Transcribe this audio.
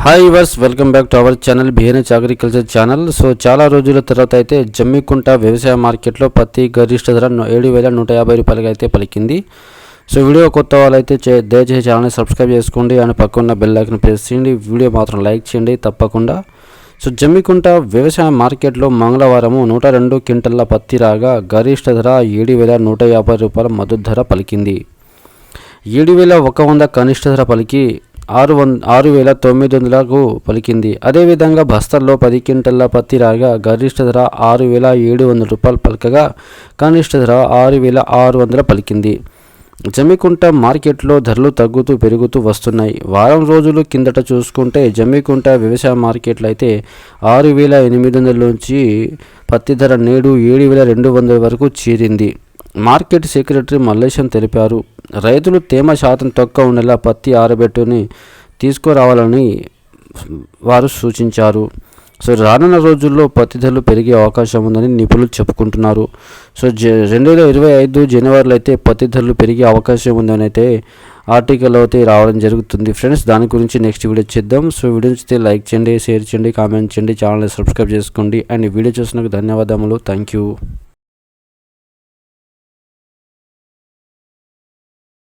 Hi viewers welcome back to our channel బిహెన్హెచ్ agriculture channel so చాలా రోజుల తర్వాత అయితే జమ్మికుంట వ్యవసాయ మార్కెట్లో పత్తి గరిష్ట ధర ఏడు వేల నూట యాభై రూపాయలకి అయితే పలికింది. సో వీడియో కొత్త వాళ్ళైతే చే- దయచేసి ఛానల్ని సబ్స్క్రైబ్ చేసుకోండి. అండ్ పక్కన బెల్ ఐకన్ ప్రెస్ చేయండి. వీడియో మాత్రం లైక్ చేయండి. తప్పకుండా. సో జమ్మికుంట వ్యవసాయ మార్కెట్లో మంగళవారము నూట రెండు క్వింటల్ల పత్తి రాగా గరిష్ట ధర ఏడు వేల నూట యాభై రూపాయల మద్దతు ధర పలికింది. ఏడు వేల ఒక వంద కనిష్ట ధర పలికి ఆరు వంద ఆరు వేల తొమ్మిది వందలకు పలికింది. అదేవిధంగా బస్తర్లో పది క్వింటల్ల పత్తి రాగా గరిష్ట ధర ఆరు వేల ఏడు వందల రూపాయలు పలకగా కనిష్ట ధర ఆరు వేల ఆరు వందల పలికింది. జమ్మికుంట మార్కెట్లో ధరలు తగ్గుతూ పెరుగుతూ వస్తున్నాయి. వారం రోజులు కిందట చూసుకుంటే జమ్మికుంట వ్యవసాయ మార్కెట్లో అయితే ఆరు వేల ఎనిమిది వందల నుంచి పత్తి ధర నేడు ఏడు వేల రెండు వందల వరకు చేరింది. మార్కెట్ సెక్రటరీ మల్లేశం తెలిపారు. రైతులు తేమ శాతం తక్కువ ఉండేలా పత్తి ఆరబెట్టుని తీసుకురావాలని వారు సూచించారు. సో రానున్న రోజుల్లో పత్తి ధరలు పెరిగే అవకాశం ఉందని నిపుణులు చెప్పుకుంటున్నారు. సో జ రెండు వేల ఇరవై ఐదు జనవరిలో అయితే పత్తి ధరలు పెరిగే అవకాశం ఉందని అయితే ఆర్టికల్ అయితే రావడం జరుగుతుంది. ఫ్రెండ్స్ దాని గురించి నెక్స్ట్ వీడియో చేద్దాం. సో వీడియో చూస్తే లైక్ చేయండి షేర్ చేయండి కామెంట్ చేయండి ఛానల్ని సబ్స్క్రైబ్ చేసుకోండి. అండ్ వీడియో చూసినందుకు ధన్యవాదములు. Thank you.